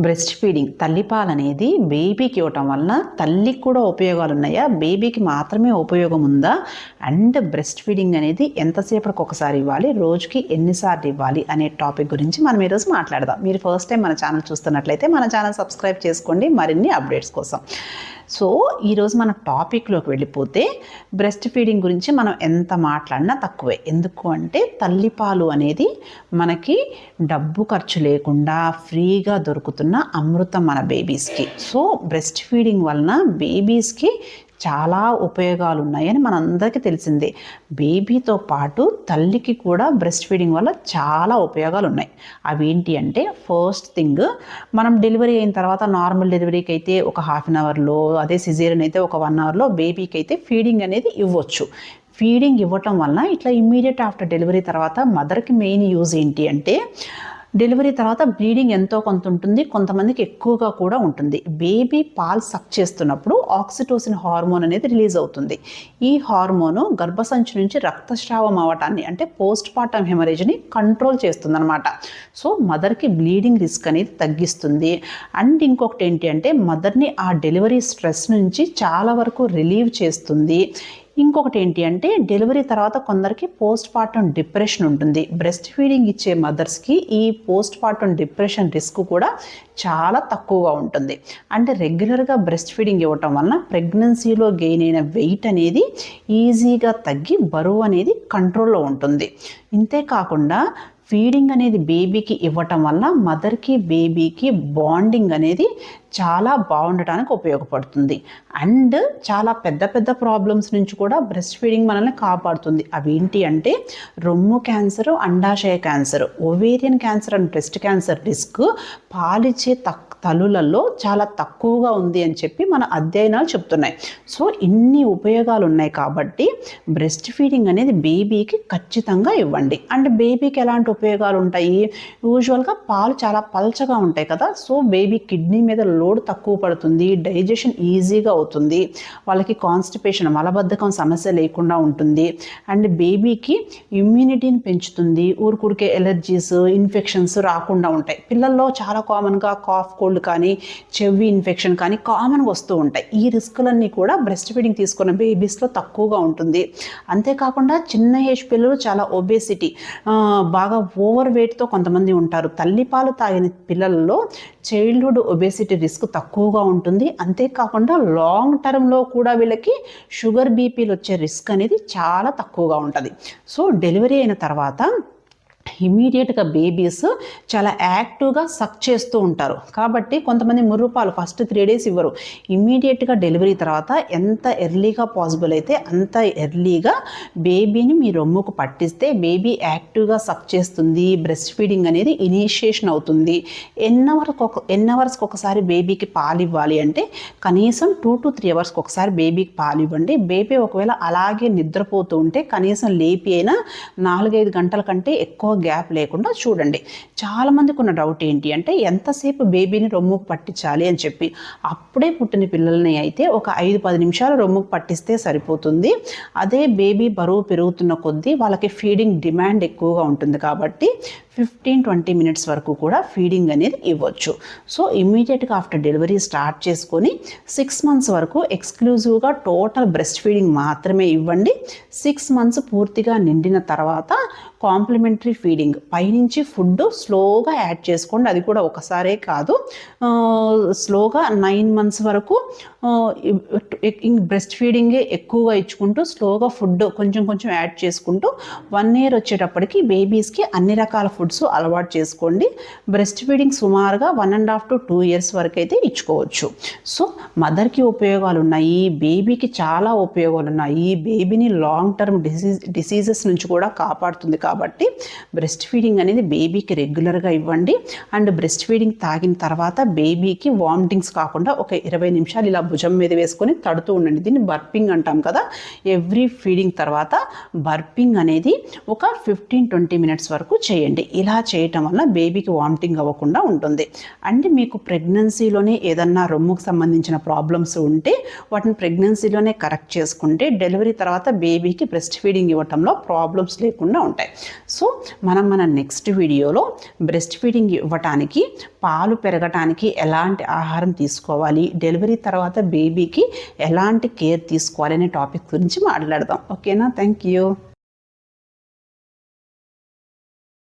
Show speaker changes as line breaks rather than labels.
Breast feeding తల్లిపాలు అనేది బేబీకి ఇవ్వటం వలన తల్లికి కూడా ఉపయోగాలు ఉన్నాయా బేబీకి మాత్రమే ఉపయోగం ఉందా అండ్ బ్రెస్ట్ ఫీడింగ్ అనేది ఎంతసేపటికి ఒకసారి ఇవ్వాలి? రోజుకి ఎన్నిసార్లు ఇవ్వాలి అనే టాపిక్ గురించి మనం ఈరోజు మాట్లాడదాం. మీరు ఫస్ట్ టైం మన ఛానల్ చూస్తున్నట్లయితే మన ఛానల్ సబ్స్క్రైబ్ చేసుకోండి. మరిన్ని అప్డేట్స్ కోసం. సో ఈరోజు మన టాపిక్లోకి వెళ్ళిపోతే బ్రెస్ట్ ఫీడింగ్ గురించి మనం ఎంత మాట్లాడినా తక్కువే. ఎందుకు అంటే తల్లిపాలు అనేది మనకి డబ్బు ఖర్చు లేకుండా ఫ్రీగా దొరుకుతున్న అమృతం మన బేబీస్కి. సో బ్రెస్ట్ ఫీడింగ్ వలన బేబీస్కి చాలా ఉపయోగాలు ఉన్నాయని మనందరికీ తెలిసిందే. బేబీతో పాటు తల్లికి కూడా బ్రెస్ట్ ఫీడింగ్ వల్ల చాలా ఉపయోగాలు ఉన్నాయి అవి ఏంటి అంటే ఫస్ట్ థింగ్ మనం డెలివరీ అయిన తర్వాత నార్మల్ డెలివరీకి అయితే ఒక హాఫ్ అన్ అవర్లో అదే సిజేరియన్ అయితే ఒక వన్ అవర్లో బేబీకి అయితే ఫీడింగ్ అనేది ఇవ్వచ్చు. ఫీడింగ్ ఇవ్వటం వలన ఇట్లా ఇమ్మీడియట్ ఆఫ్టర్ డెలివరీ తర్వాత మదర్కి మెయిన్ యూజ్ ఏంటి అంటే డెలివరీ తర్వాత బ్లీడింగ్ ఎంతో కొంత ఉంటుంది కొంతమందికి ఎక్కువగా కూడా ఉంటుంది. బేబీ పాలు సక్ చేస్తున్నప్పుడు ఆక్సిటోసిన్ హార్మోన్ అనేది రిలీజ్ అవుతుంది. ఈ హార్మోను గర్భసంచి నుంచి రక్తస్రావం అవ్వటాన్ని అంటే పోస్ట్ పార్టమ్ హెమరేజ్ని కంట్రోల్ చేస్తుందన్నమాట. సో మదర్కి బ్లీడింగ్ రిస్క్ అనేది తగ్గిస్తుంది. అండ్ ఇంకొకటి ఏంటి అంటే మదర్ని ఆ డెలివరీ స్ట్రెస్ నుంచి చాలా వరకు రిలీవ్ చేస్తుంది. ఇంకొకటి ఏంటి అంటే డెలివరీ తర్వాత కొందరికి పోస్ట్ పార్టం డిప్రెషన్ ఉంటుంది. బ్రెస్ట్ ఫీడింగ్ ఇచ్చే మదర్స్కి ఈ పోస్ట్ పార్టం డిప్రెషన్ రిస్క్ కూడా చాలా తక్కువగా ఉంటుంది. అంటే రెగ్యులర్గా బ్రెస్ట్ ఫీడింగ్ ఇవ్వటం వలన ప్రెగ్నెన్సీలో గెయిన్ అయిన వెయిట్ అనేది ఈజీగా తగ్గి బరువు అనేది కంట్రోల్లో ఉంటుంది. ఇంతే కాకుండా ఫీడింగ్ అనేది బేబీకి ఇవ్వటం వల్ల మదర్కి బేబీకి బాండింగ్ అనేది చాలా బాగుండటానికి ఉపయోగపడుతుంది. అండ్ చాలా పెద్ద పెద్ద ప్రాబ్లమ్స్ నుంచి కూడా బ్రెస్ట్ ఫీడింగ్ మనల్ని కాపాడుతుంది. అవి ఏంటి అంటే రొమ్ము క్యాన్సర్ అండాశయ cancer ovarian cancer and breast cancer risk పాలిచ్చే తక్కువ తలులలో చాలా తక్కువగా ఉంది అని చెప్పి మన అధ్యయనాలు చెప్తున్నాయి. సో ఇన్ని ఉపయోగాలు ఉన్నాయి కాబట్టి బ్రెస్ట్ ఫీడింగ్ అనేది బేబీకి ఖచ్చితంగా ఇవ్వండి. అండ్ బేబీకి ఎలాంటి ఉపయోగాలు ఉంటాయి యూజువల్గా పాలు చాలా పల్చగా ఉంటాయి కదా. సో బేబీ కిడ్నీ మీద లోడ్ తక్కువ పడుతుంది డైజెషన్ ఈజీగా అవుతుంది వాళ్ళకి కాన్స్టిపేషన్ మలబద్ధకం సమస్య లేకుండా ఉంటుంది. అండ్ బేబీకి ఇమ్యూనిటీని పెంచుతుంది ఊరుకురికే ఎలర్జీస్ ఇన్ఫెక్షన్స్ రాకుండా ఉంటాయి. పిల్లల్లో చాలా కామన్గా కాఫ్ కోల్డ్ కానీ చెవి ఇన్ఫెక్షన్ కానీ కామన్గా వస్తూ ఉంటాయి. ఈ రిస్క్లన్నీ కూడా బ్రెస్ట్ ఫీడింగ్ తీసుకున్న బేబీస్లో తక్కువగా ఉంటుంది. అంతేకాకుండా చిన్న ఏజ్ పిల్లలు చాలా ఒబేసిటీ బాగా ఓవర్ వెయిట్తో కొంతమంది ఉంటారు. తల్లిపాలు తాగిన పిల్లల్లో చైల్డ్హుడ్ ఒబేసిటీ రిస్క్ తక్కువగా ఉంటుంది. అంతేకాకుండా లాంగ్ టర్మ్లో కూడా వీళ్ళకి షుగర్ బీపీలు వచ్చే రిస్క్ అనేది చాలా తక్కువగా ఉంటుంది. సో డెలివరీ అయిన తర్వాత ఇమీడియట్గా బేబీస్ చాలా యాక్టివ్గా సక్ చేస్తూ ఉంటారు. కాబట్టి కొంతమంది ముర్రుపాలు ఫస్ట్ త్రీ డేస్ ఇవ్వరు. ఇమీడియట్గా డెలివరీ తర్వాత ఎంత ఎర్లీగా పాసిబుల్ అయితే అంత ఎర్లీగా బేబీని మీ రొమ్ముకు పట్టిస్తే బేబీ యాక్టివ్గా సక్ చేస్తుంది బ్రెస్ట్ ఫీడింగ్ అనేది ఇనిషియేషన్ అవుతుంది. ఎన్ అవర్కి ఒక ఎన్ అవర్స్కి ఒకసారి బేబీకి పాలు ఇవ్వాలి అంటే కనీసం టూ టు త్రీ అవర్స్కి ఒకసారి బేబీకి పాలు ఇవ్వండి. బేబీ ఒకవేళ అలాగే నిద్రపోతూ ఉంటే కనీసం లేపి అయినా నాలుగైదు గంటల కంటే ఎక్కువ గ్యాప్ లేకుండా చూడండి. చాలామందికి ఉన్న డౌట్ ఏంటి అంటే ఎంతసేపు బేబీని రొమ్ముకు పట్టించాలి అని చెప్పి. అప్పుడే పుట్టిన పిల్లల్ని అయితే ఒక ఐదు పది నిమిషాలు రొమ్ముకు పట్టిస్తే సరిపోతుంది. అదే బేబీ బరువు పెరుగుతున్న కొద్దీ వాళ్ళకి ఫీడింగ్ డిమాండ్ ఎక్కువగా ఉంటుంది కాబట్టి ఫిఫ్టీన్ ట్వంటీ మినిట్స్ వరకు కూడా ఫీడింగ్ అనేది ఇవ్వచ్చు. సో ఇమ్మీడియట్గా ఆఫ్టర్ డెలివరీ స్టార్ట్ చేసుకొని సిక్స్ మంత్స్ వరకు ఎక్స్క్లూజివ్గా టోటల్ బ్రెస్ట్ ఫీడింగ్ మాత్రమే ఇవ్వండి. సిక్స్ మంత్స్ పూర్తిగా నిండిన తర్వాత కాంప్లిమెంటరీ ఫీడింగ్. పైనుంచి ఫుడ్ స్లోగా యాడ్ చేసుకోండి. అది కూడా ఒకసారే కాదు. స్లోగా నైన్ మంత్స్ వరకు బ్రెస్ట్ ఫీడింగే ఎక్కువగా ఇచ్చుకుంటూ స్లోగా ఫుడ్ కొంచెం కొంచెం యాడ్ చేసుకుంటూ వన్ ఇయర్ వచ్చేటప్పటికి బేబీస్కి అన్ని రకాల ఫుడ్స్ అలవాటు చేసుకోండి. బ్రెస్ట్ ఫీడింగ్ సుమారుగా one and half to two years వరకు అయితే ఇచ్చుకోవచ్చు. సో మదర్కి ఉపయోగాలు ఉన్నాయి బేబీకి చాలా ఉపయోగాలు ఉన్నాయి. బేబీని లాంగ్ టర్మ్ డిసీజ్ డిసీజెస్ నుంచి కూడా కాపాడుతుంది. కాబట్టి బ్రెస్ట్ ఫీడింగ్ అనేది బేబీకి రెగ్యులర్గా ఇవ్వండి. అండ్ బ్రెస్ట్ ఫీడింగ్ తాగిన తర్వాత బేబీకి వామిటింగ్స్ కాకుండా ఒక ఇరవై నిమిషాలు ఇలా భుజం మీద వేసుకొని తడుతూ ఉండండి. దీన్ని బర్పింగ్ అంటాం కదా. ఎవ్రీ ఫీడింగ్ తర్వాత బర్పింగ్ అనేది ఒక ఫిఫ్టీన్ ట్వంటీ మినిట్స్ వరకు చేయండి. ఇలా చేయటం వల్ల బేబీకి వామిటింగ్ అవ్వకుండా ఉంటుంది. అండ్ మీకు ప్రెగ్నెన్సీలోనే ఏదన్నా రొమ్ముకు సంబంధించిన ప్రాబ్లమ్స్ ఉంటే వాటిని ప్రెగ్నెన్సీలోనే కరెక్ట్ చేసుకుంటే డెలివరీ తర్వాత బేబీకి బ్రెస్ట్ ఫీడింగ్ ఇవ్వటంలో ప్రాబ్లమ్స్ లేకుండా ఉంటాయి. సో మనం మన నెక్స్ట్ వీడియోలో బ్రెస్ట్ ఫీడింగ్ ఇవ్వటానికి పాలు పెరగటానికి ఎలాంటి ఆహారం తీసుకోవాలి డెలివరీ తర్వాత బేబీకి ఎలాంటి కేర్ తీసుకోవాలి అనే టాపిక్ గురించి మాట్లాడదాం. ఓకేనా థ్యాంక్ యూ